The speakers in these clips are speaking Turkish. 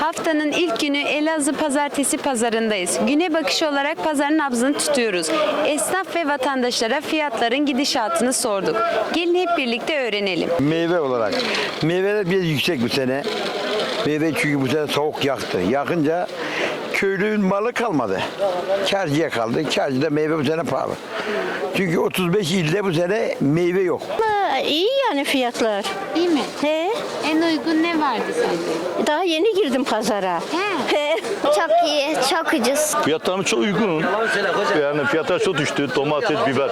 Haftanın ilk günü Elazığ Pazartesi pazarındayız. Güne bakış olarak pazarın nabzını tutuyoruz. Esnaf ve vatandaşlara fiyatların gidişatını sorduk. Gelin hep birlikte öğrenelim. Meyve olarak. Meyveler biraz yüksek bu sene. Meyve çünkü bu sene soğuk yaktı. Yakınca köylünün malı kalmadı. Karcıya kaldı. Karcıda meyve bu sene pahalı. Çünkü 35 ilde bu sene meyve yok. Ha, İyi yani fiyatlar. İyi mi? He, En uygun ne vardı sence? daha yeni girdim pazara. He. Çok iyi, çok ucuz. Fiyatlarımız çok uygun. Yani fiyatlar çok düştü. Domates, biber.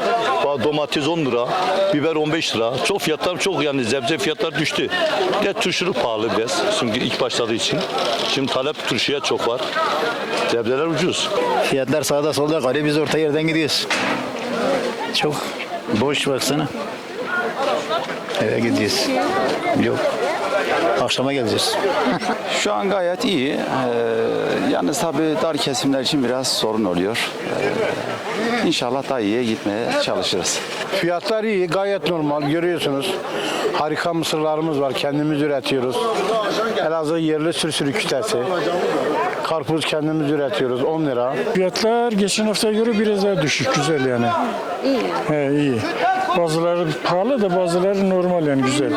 Domates 10 lira, biber 15 lira. Çok fiyatlar çok yani zebze fiyatlar düştü. Bir de turşuluk pahalı biraz. Çünkü ilk başladığı için. Şimdi talep turşuya çok var. Sebzeler ucuz. Fiyatlar sağda solda kalıyor. Biz orta yerden gidiyoruz. Çok boş baksana. Eve gidiyoruz. Yok. Akşama geleceğiz. Şu an gayet iyi. Ee, yalnız tabii dar kesimler için biraz sorun oluyor. Ee, inşallah daha iyiye gitmeye çalışırız. Fiyatlar iyi, gayet normal. Görüyorsunuz. Harika mısırlarımız var. Kendimiz üretiyoruz. Elazığ yerli sürüsürü kütesi. Karpuz kendimiz üretiyoruz. 10 lira. Fiyatlar geçen haftaya göre biraz daha düşük, güzel yani. İyi. He, iyi. Bazıları pahalı da bazıları normal yani güzel.